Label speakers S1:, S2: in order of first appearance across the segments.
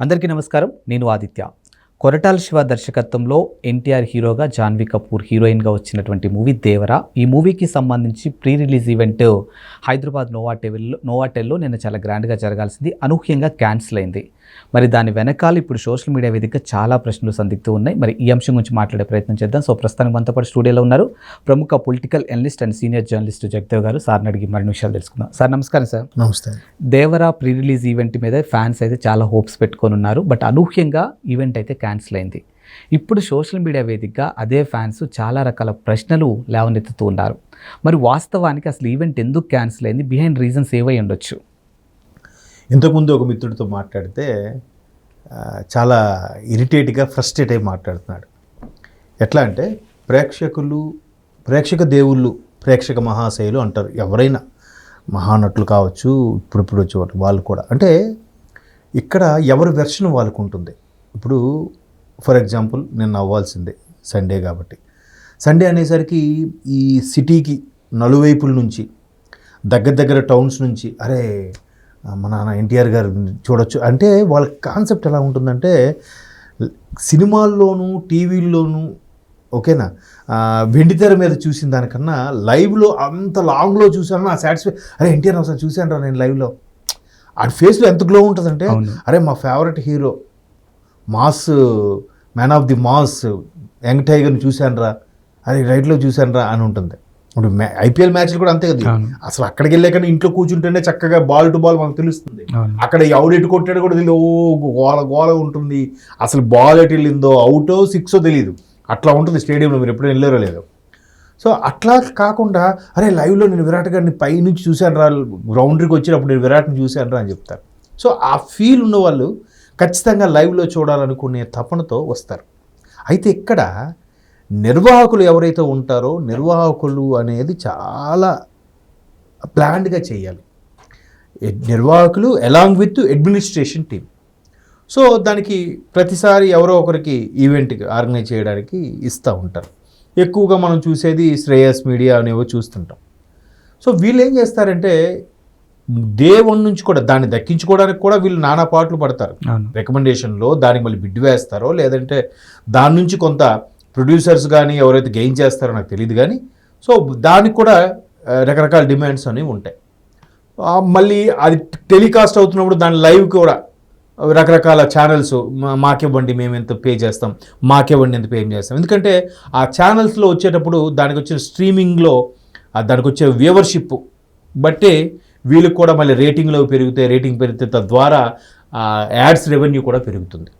S1: అందరికీ నమస్కారం. నేను ఆదిత్య. కొరటాల శివ దర్శకత్వంలో ఎన్టీఆర్ హీరోగా జాన్వీ కపూర్ హీరోయిన్గా వచ్చినటువంటి మూవీ దేవరా. ఈ మూవీకి సంబంధించి ప్రీ రిలీజ్ ఈవెంట్ హైదరాబాద్ నోవాటెల్లో నోవాటెల్లో నిన్న చాలా గ్రాండ్గా జరగాల్సింది. అనూహ్యంగా క్యాన్సిల్ అయింది. మరి దాని వెనకాల ఇప్పుడు సోషల్ మీడియా వేదికగా చాలా ప్రశ్నలు సందిగ్ధూ ఉన్నాయి. మరి ఈ అంశం గురించి మాట్లాడే ప్రయత్నం చేద్దాం. సో ప్రస్తుతానికి మనతో పాటు స్టూడియోలో ఉన్నారు ప్రముఖ political analyst and senior journalist Jagadev గారు. సార్ని అడిగి మరిన్ని విషయాలు తెలుసుకుందాం. సార్ నమస్కారం సార్.
S2: నమస్తే.
S1: దేవరా ప్రీ రిలీజ్ ఈవెంట్ మీద ఫ్యాన్స్ అయితే చాలా హోప్స్ పెట్టుకొని ఉన్నారు. బట్ అనూహ్యంగా ఈవెంట్ అయితే క్యాన్సిల్ అయింది. ఇప్పుడు సోషల్ మీడియా వేదికగా అదే ఫ్యాన్స్ చాలా రకాల ప్రశ్నలు లేవనెత్తుతూ ఉన్నారు. మరి వాస్తవానికి అసలు ఈవెంట్ ఎందుకు క్యాన్సిల్ అయింది? బిహైండ్ రీజన్స్ ఏవై ఉండొచ్చు?
S2: ఇంతకుముందు ఒక మిత్రుడితో మాట్లాడితే చాలా ఇరిటేట్గా ఫ్రస్ట్రేట్ అయి మాట్లాడుతున్నాడు. ఎట్లా అంటే ప్రేక్షకులు ప్రేక్షక దేవుళ్ళు ప్రేక్షక మహాశయులు అంటారు. ఎవరైనా మహానటులు కావచ్చు ఇప్పుడిప్పుడు వచ్చేవాళ్ళు వాళ్ళు కూడా. అంటే ఇక్కడ ఎవరి వెర్షన్ వాళ్ళకు ఉంటుంది ఇప్పుడు ఫర్ ఎగ్జాంపుల్ నేను అవ్వాల్సిందే సండే కాబట్టి. సండే అనేసరికి ఈ సిటీకి నలువైపుల నుంచి దగ్గర దగ్గర టౌన్స్ నుంచి అరే మా నాన్న ఎన్టీఆర్ గారు చూడొచ్చు. అంటే వాళ్ళ కాన్సెప్ట్ ఎలా ఉంటుందంటే సినిమాల్లోనూ టీవీల్లోనూ ఓకేనా? వెండితెర మీద చూసిన దానికన్నా లైవ్లో అంత లాంగ్లో చూసాను ఆ సాటిస్ఫై అరే ఎన్టీఆర్ ఒకసారి చూశాను రా నేను లైవ్లో. ఆ ఫేస్లో ఎంత గ్లో ఉంటుందంటే. అరే మా favourite hero mass man of the mass young టైగర్ని చూశాను రా అరే రైట్లో చూశాను రా అని ఉంటుంది. ఇప్పుడు ఐపీఎల్ మ్యాచ్లు కూడా అంతే కదా. అసలు అక్కడికి వెళ్ళాక ఇంట్లో కూర్చుంటేనే చక్కగా బాల్ టు బాల్ మనకు తెలుస్తుంది. అక్కడ ఎవడు ఎటు కొట్టాడు కూడా తెలియదు. ఓ గోల గోల ఉంటుంది. అసలు బాల్ ఎటు వెళ్ళిందో అవుటో సిక్సో తెలియదు. అట్లా ఉంటుంది స్టేడియంలో మీరు ఎప్పుడైనా వెళ్ళారో లేదో. సో అట్లా కాకుండా అరే లైవ్లో నేను విరాట్ గారిని పైనుంచి చూశాను రా గ్రౌండరీకి వచ్చినప్పుడు నేను విరాట్ని చూశాను రా అని చెప్తారు. సో ఆ ఫీల్ ఉన్న వాళ్ళు ఖచ్చితంగా లైవ్లో చూడాలనుకునే తపనతో వస్తారు. అయితే ఇక్కడ నిర్వాహకులు ఎవరైతే ఉంటారో నిర్వాహకులు అనేది చాలా ప్లాన్డ్గా చేయాలి. నిర్వాహకులు along with administration team so దానికి ప్రతిసారి ఎవరో ఒకరికి ఈవెంట్ ఆర్గనైజ్ చేయడానికి ఇస్తూ ఉంటారు. ఎక్కువగా మనం చూసేది శ్రేయస్ మీడియా అనేవో చూస్తుంటాం. సో వీళ్ళు ఏం చేస్తారంటే డే వన్ నుంచి కూడా దాన్ని దక్కించుకోవడానికి కూడా వీళ్ళు నానా పాటలు పడతారు. రికమెండేషన్లో దానికి మళ్ళీ బిడ్ వేస్తారో లేదంటే దాని నుంచి కొంత ప్రొడ్యూసర్స్ కానీ ఎవరైతే గెయిన్ చేస్తారో నాకు తెలియదు కానీ సో దానికి కూడా రకరకాల డిమాండ్స్ అనేవి ఉంటాయి. మళ్ళీ అది టెలికాస్ట్ అవుతున్నప్పుడు దాని లైవ్ కూడా రకరకాల ఛానల్స్ మాకివ్వండి మేము ఎంత పే చేస్తాం మాకివ్వండి ఎంత పే చేస్తాం. ఎందుకంటే ఆ ఛానల్స్లో వచ్చేటప్పుడు దానికి వచ్చిన స్ట్రీమింగ్లో దానికి వచ్చే వ్యూవర్షిప్ బట్టే వీళ్ళకి కూడా మళ్ళీ రేటింగ్లో పెరిగితే రేటింగ్ పెరిగితే తద్వారా యాడ్స్ రెవెన్యూ కూడా పెరుగుతుంది.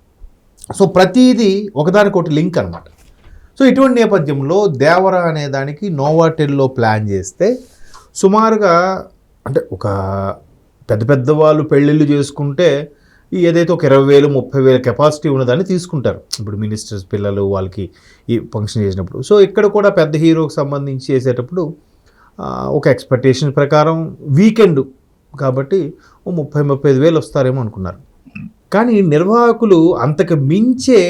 S2: సో ప్రతిదీ ఒకదానికొకటి లింక్ అనమాట సో ఇటువంటి నేపథ్యంలో దేవర అనే దానికి నోవాటెల్లో ప్లాన్ చేస్తే సుమారుగా అంటే ఒక పెద్ద పెద్ద వాళ్ళు పెళ్ళిళ్ళు చేసుకుంటే ఏదైతే ఒక ఇరవై వేలు ముప్పై వేల కెపాసిటీ ఉన్నదాన్ని తీసుకుంటారు. ఇప్పుడు మినిస్టర్స్ పిల్లలు వాళ్ళకి ఈ ఫంక్షన్ చేసినప్పుడు. సో ఇక్కడ కూడా పెద్ద హీరోకి సంబంధించి చేసేటప్పుడు ఒక ఎక్స్పెక్టేషన్ ప్రకారం వీకెండ్ కాబట్టి ఓ ముప్పై ముప్పై ఐదు వేలు వస్తారేమో అనుకున్నారు. కానీ నిర్వాహకులు అంతకు మించే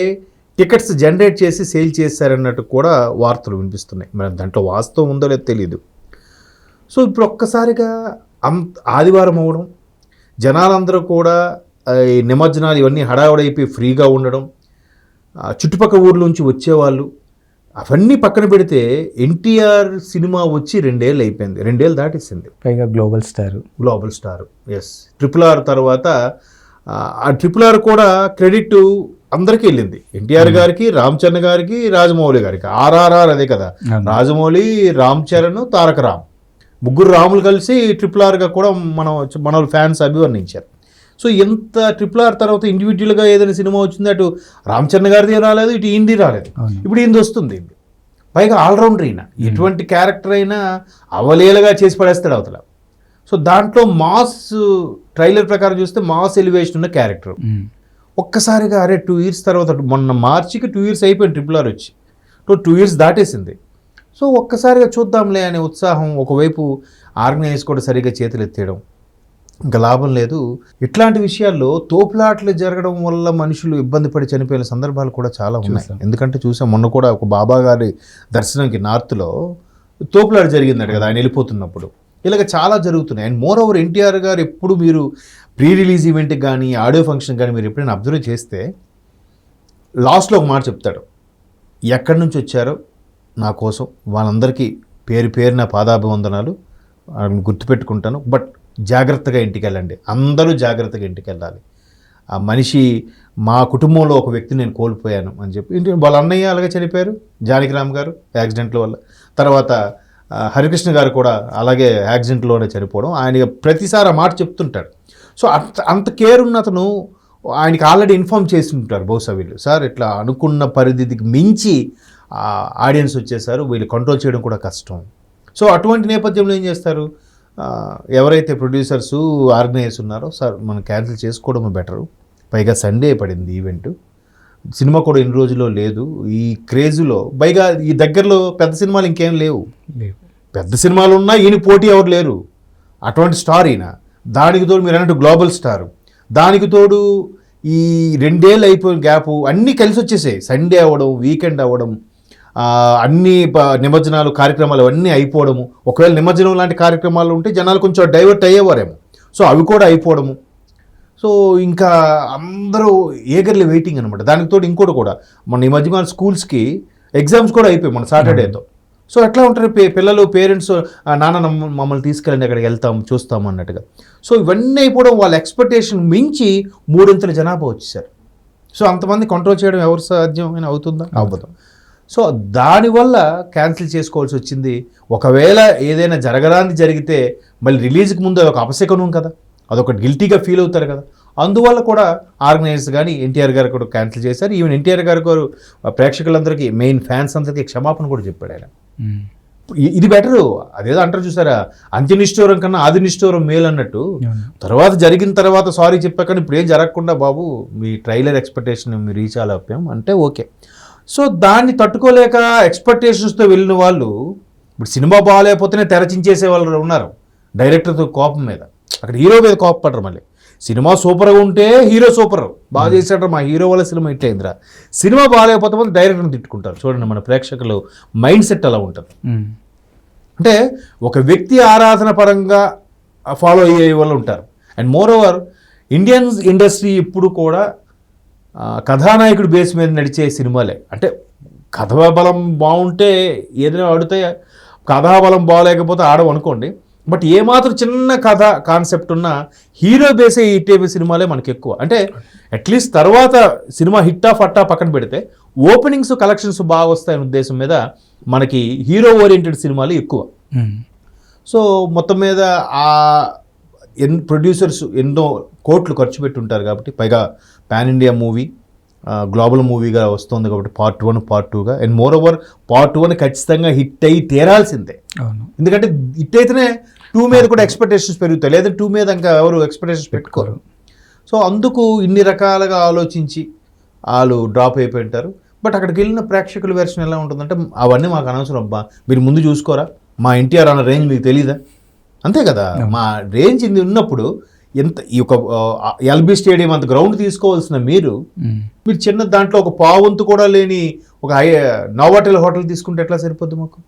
S2: టికెట్స్ జనరేట్ చేసి సేల్ చేశారన్నట్టు కూడా వార్తలు వినిపిస్తున్నాయి. మరి దాంట్లో వాస్తవం ఉందో లేదో తెలియదు సో ఇప్పుడు ఒక్కసారిగా అంత ఆదివారం అవ్వడం జనాలందరూ కూడా ఈ నిమజ్జనాలు ఇవన్నీ హడావుడైపోయి ఫ్రీగా ఉండడం చుట్టుపక్కల ఊర్ల నుంచి వచ్చేవాళ్ళు అవన్నీ పక్కన పెడితే ఎన్టీఆర్ సినిమా వచ్చి రెండేళ్ళు అయిపోయింది. రెండేళ్ళు దాటేసింది.
S1: పైగా global star.
S2: Global star. Yes triple R తర్వాత ఆ, ట్రిపుల్ ఆర్ కూడా క్రెడిట్ అందరికీ వెళ్ళింది. ఎన్టీఆర్ గారికి రామ్ చరణ్ గారికి రాజమౌళి గారికి. ఆర్ఆర్ఆర్ అదే కదా.
S1: అవును.
S2: రాజమౌళి రామ్ చరణ్ తారక రామ్. ముగ్గురు రాములు కలిసి ట్రిపుల్ ఆర్గా కూడా మనం మన ఫ్యాన్స్ అభివర్ణించారు. సో ఎంత ట్రిపుల్ ఆర్ తర్వాత ఇండివిజువల్గా ఏదైనా సినిమా వచ్చింది అటు రామ్ చరణ్ గారిది రాలేదు ఇటు ఈంది రాలేదు. ఇప్పుడు ఈంది వస్తుంది పైగా ఆల్రౌండర్ అయినా ఎటువంటి క్యారెక్టర్ అయినా అవలేలగా చేసి పడేస్తాడు అవతల. సో దాంట్లో మాస్ ట్రైలర్ ప్రకారం చూస్తే మాస్ ఎలివేషన్ ఉన్న క్యారెక్టర్. ఒక్కసారిగా అరే టూ ఇయర్స్ తర్వాత మొన్న మార్చికి టూ ఇయర్స్ అయిపోయింది ట్రిపుల్ ఆర్ వచ్చి. సో టూ ఇయర్స్ దాటేసింది. సో ఒక్కసారిగా చూద్దాంలే అనే ఉత్సాహం ఒకవైపు ఆర్గనైజ్ కూడా సరిగ్గా చేతులు ఎత్తేయడం ఇంకా లాభం లేదు. ఇట్లాంటి విషయాల్లో తోపులాట్లు జరగడం వల్ల మనుషులు ఇబ్బంది పడి చనిపోయిన సందర్భాలు కూడా చాలా ఉన్నాయి. ఎందుకంటే చూసాం మొన్న కూడా ఒక బాబా గారి దర్శనంకి నార్త్లో తోపులాట జరిగిందట కదా ఆయన వెళ్ళిపోతున్నప్పుడు. ఇలాగ చాలా జరుగుతున్నాయి. అండ్ మోర్ ఓవర్ ఎన్టీఆర్ గారు ఎప్పుడు మీరు ప్రీ రిలీజ్ ఈవెంట్కి కానీ ఆడియో ఫంక్షన్ కానీ మీరు ఎప్పుడైనా అబ్జర్వ్ చేస్తే లాస్ట్లో ఒక మాట చెప్తాడు. ఎక్కడి నుంచి వచ్చారో నా కోసం. వాళ్ళందరికీ పేరు పేరున పాదాభివందనాలు. గుర్తుపెట్టుకుంటాను. బట్ జాగ్రత్తగా ఇంటికి వెళ్ళండి అందరూ జాగ్రత్తగా ఇంటికి వెళ్ళాలి ఆ మనిషి మా కుటుంబంలో ఒక వ్యక్తిని నేను కోల్పోయాను అని చెప్పి ఇంటి వాళ్ళ అన్నయ్య అలాగే చనిపోయారు జానకిరామ్ గారు యాక్సిడెంట్ల వల్ల. తర్వాత హరికృష్ణ గారు కూడా అలాగే యాక్సిడెంట్లోనే చనిపోవడం. ఆయన ప్రతిసారి ఆ మాట చెప్తుంటాడు సో అంత అంత కేర్ ఉన్న అతను ఆయనకి ఆల్రెడీ ఇన్ఫామ్ చేసి ఉంటారు బహుశా వీళ్ళు. సార్ ఇట్లా అనుకున్న పరిధికి మించి ఆడియన్స్ వచ్చేసారు. వీళ్ళు కంట్రోల్ చేయడం కూడా కష్టం. సో అటువంటి నేపథ్యంలో ఏం చేస్తారు? ఎవరైతే ప్రొడ్యూసర్స్ ఆర్గనైజర్స్ ఉన్నారో సార్ మనం క్యాన్సిల్ చేసుకోవడం బెటరు. పైగా సండే పడింది ఈవెంట్. సినిమా కూడా ఇన్ని రోజుల్లో లేదు. ఈ క్రేజ్లో పైగా ఈ దగ్గరలో పెద్ద సినిమాలు ఇంకేం లేవు. పెద్ద సినిమాలు ఉన్నా ఈయన పోటీ ఎవరు లేరు. అటువంటి స్టార్ ఈయన. దానికి తోడు మీరు అన్నట్టు గ్లోబల్ స్టార్. దానికి తోడు ఈ రెండేళ్ళు అయిపోయిన గ్యాప్ అన్నీ కలిసి వచ్చేసాయి సండే అవ్వడం వీకెండ్ అవ్వడం అన్ని ప- నిమజ్జనాలు కార్యక్రమాలు అవన్నీ అయిపోవడము. ఒకవేళ నిమజ్జనం లాంటి కార్యక్రమాలు ఉంటే జనాలు కొంచెం డైవర్ట్ అయ్యేవారేమో. సో అవి కూడా అయిపోవడము. సో ఇంకా అందరూ ఏగర్లీ వెయిటింగ్ అనమాట దానికి తోడు ఇంకోటి కూడా. మన ఈ మధ్య మన స్కూల్స్కి ఎగ్జామ్స్ కూడా అయిపోయాయి మన సాటర్డేతో. సో ఎట్లా ఉంటారు? పే- పిల్లలు పేరెంట్స్ నాన్న మమ్మల్ని తీసుకెళ్ళండి అక్కడికి వెళ్తాం చూస్తాం అన్నట్టుగా. సో ఇవన్నీ అయిపోవడం వాళ్ళ ఎక్స్పెక్టేషన్ మించి మూడింతల జనాభా వచ్చేసారు. సో అంతమంది కంట్రోల్ చేయడం ఎవరు సాధ్యమైన అవుతుందా? అవ్వదు. సో దానివల్ల క్యాన్సిల్ చేసుకోవాల్సి వచ్చింది. ఒకవేళ ఏదైనా జరగరాంది జరిగితే మళ్ళీ రిలీజ్కి ముందు అదొక అపశకనం కదా. అదొక గిల్టీగా ఫీల్ అవుతారు కదా. అందువల్ల కూడా ఆర్గనైజర్స్ కానీ ఎన్టీఆర్ గారు కూడా క్యాన్సిల్ చేశారు. ఈవెన్ ఎన్టీఆర్ గారు గారు ప్రేక్షకులందరికీ మెయిన్ ఫ్యాన్స్ అందరికీ క్షమాపణ కూడా చెప్పాడు ఆయన. ఇది బెటరు. అదేదో అంటారు చూసారా? అంత్యనిష్ఠూరం కన్నా ఆది నిష్ఠూరం మేలు అన్నట్టు. తర్వాత జరిగిన తర్వాత సారీ చెప్పాక ఇప్పుడు ఏం జరగకుండా బాబు మీ ట్రైలర్ ఎక్స్పెక్టేషన్ మీరు రీచ్ అవ్వలేకపోయాం అంటే ఓకే. సో దాన్ని తట్టుకోలేక ఎక్స్పెక్టేషన్స్తో వెళ్ళిన వాళ్ళు ఇప్పుడు సినిమా బాగాలేకపోతేనే తెరచించేసే వాళ్ళు ఉన్నారు. డైరెక్టర్తో కోపం మీద. అక్కడ హీరో మీద కోపపడరు మళ్ళీ. సినిమా సూపర్గా ఉంటే హీరో సూపర్. బాగా చేశాడు మా హీరో వల్ల సినిమా హిట్ అయిందిరా. సినిమా బాగాలేకపోతే మాత్రం డైరెక్టర్ని తిట్టుకుంటారు. చూడండి మన ప్రేక్షకులు మైండ్ సెట్ అలా ఉంటుంది. అంటే ఒక వ్యక్తి ఆరాధన పరంగా ఫాలో అయ్యే వాళ్ళు ఉంటారు. And more over Indian industry ఇప్పుడు కూడా కథానాయకుడి బేస్ మీద నడిచే సినిమాలే. అంటే కథా బలం బాగుంటే ఏదైనా ఆడితే కథాబలం బాగలేకపోతే ఆడవు అనుకోండి. బట్ ఏమాత్రం చిన్న కథ కాన్సెప్ట్ ఉన్న హీరో బేసే హిట్ అయిపోయే సినిమాలే మనకి ఎక్కువ అంటే అట్లీస్ట్ తర్వాత సినిమా హిట్ ఆఫ్ అట్టా పక్కన పెడితే ఓపెనింగ్స్ కలెక్షన్స్ బాగా వస్తాయనే ఉద్దేశం మీద మనకి హీరో ఓరియంటెడ్ సినిమాలు ఎక్కువ. సో మొత్తం మీద ఆ ఎన్ ప్రొడ్యూసర్స్ ఎన్నో కోట్లు ఖర్చు పెట్టి ఉంటారు కాబట్టి పైగా పాన్ ఇండియా మూవీ గ్లోబల్ మూవీగా వస్తుంది కాబట్టి పార్ట్ వన్ పార్ట్ టూగా and more over part one ఖచ్చితంగా హిట్ అయ్యి తీరాల్సిందే.
S1: అవును.
S2: ఎందుకంటే హిట్ అయితేనే టూ మీద కూడా ఎక్స్పెక్టేషన్స్ పెరుగుతాయి. లేదా టూ మీద ఇంకా ఎవరు ఎక్స్పెక్టేషన్స్ పెట్టుకోరు. సో అందుకు ఇన్ని రకాలుగా ఆలోచించి వాళ్ళు డ్రాప్ అయిపోయి ఉంటారు బట్ అక్కడికి వెళ్ళిన ప్రేక్షకుల వెర్షన్ ఎలా ఉంటుందంటే అవన్నీ మాకు అనవసరం అబ్బా. మీరు ముందు చూసుకోరా? మా ఎన్టీఆర్ అన్న రేంజ్ మీకు తెలీదా? అంతే కదా? మా రేంజ్ ఇది ఉన్నప్పుడు ఎంత ఈ యొక్క ఎల్బీ స్టేడియం అంత గ్రౌండ్ తీసుకోవాల్సిన మీరు మీరు చిన్న దాంట్లో ఒక పావంతు కూడా లేని ఒక హై నోవాటెల్ హోటల్ తీసుకుంటే ఎట్లా సరిపోద్ది మాకు?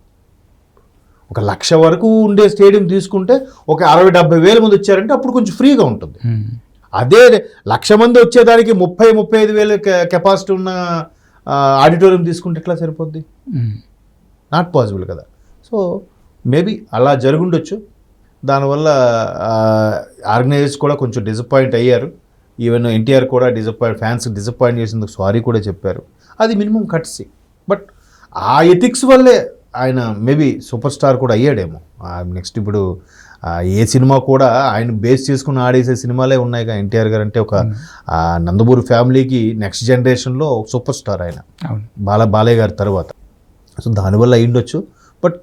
S2: ఒక లక్ష వరకు ఉండే స్టేడియం తీసుకుంటే ఒక అరవై డెబ్బై వేల మంది వచ్చారంటే అప్పుడు కొంచెం ఫ్రీగా ఉంటుంది. అదే లక్ష మంది వచ్చేదానికి ముప్పై ముప్పై ఐదు వేల కెపాసిటీ ఉన్న ఆడిటోరియం తీసుకుంటే ఎట్లా సరిపోద్ది? నాట్ పాసిబుల్ కదా. సో మేబీ అలా జరుగుండొచ్చు. దానివల్ల ఆర్గనైజర్స్ కూడా కొంచెం డిసప్పాయింట్ అయ్యారు. ఈవెన్ ఎన్టీఆర్ కూడా డిసప్పాయింట్ ఫ్యాన్స్ డిసప్పాయింట్ చేసినందుకు సారీ కూడా చెప్పారు. అది మినిమం కట్సి బట్ ఆ ఎథిక్స్ వల్లే ఆయన మేబీ సూపర్ స్టార్ కూడా అయ్యాడేమో. నెక్స్ట్ ఇప్పుడు ఏ సినిమా కూడా ఆయన బేస్ చేసుకుని ఆడేసే సినిమాలే ఉన్నాయి కదా ఎన్టీఆర్ గారు అంటే ఒక నందమూరి ఫ్యామిలీకి నెక్స్ట్ జనరేషన్లో సూపర్ స్టార్ ఆయన. బాల బాలయ్య గారి తర్వాత. సో దానివల్ల అయ్యుండొచ్చు. బట్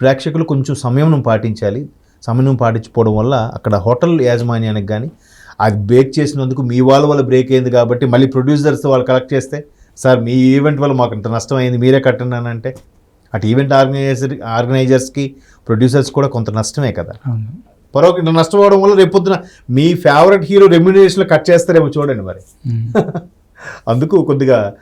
S2: ప్రేక్షకులు కొంచెం సమయం పాటించాలి. సమయం పాటించకపోవడం వల్ల అక్కడ హోటల్ యాజమాన్యానికి కానీ అది బ్రేక్ చేసినందుకు మీ వాళ్ళ వల్ల బ్రేక్ అయింది కాబట్టి మళ్ళీ ప్రొడ్యూసర్స్ వాళ్ళు కలెక్ట్ చేస్తే సార్ మీ ఈవెంట్ వల్ల మాకు ఇంత నష్టం అయింది మీరే కట్టండి అటు ఈవెంట్ ఆర్గనైజర్ ఆర్గనైజర్స్కి ప్రొడ్యూసర్స్ కూడా కొంత నష్టమే కదా.
S1: అవును.
S2: పరో ఇంత నష్టపోవడం వల్ల రేపొద్దున మీ ఫేవరెట్ హీరో రెమ్యునరేషన్లో కట్ చేస్తారేమో చూడండి మరి. అందుకు కొద్దిగా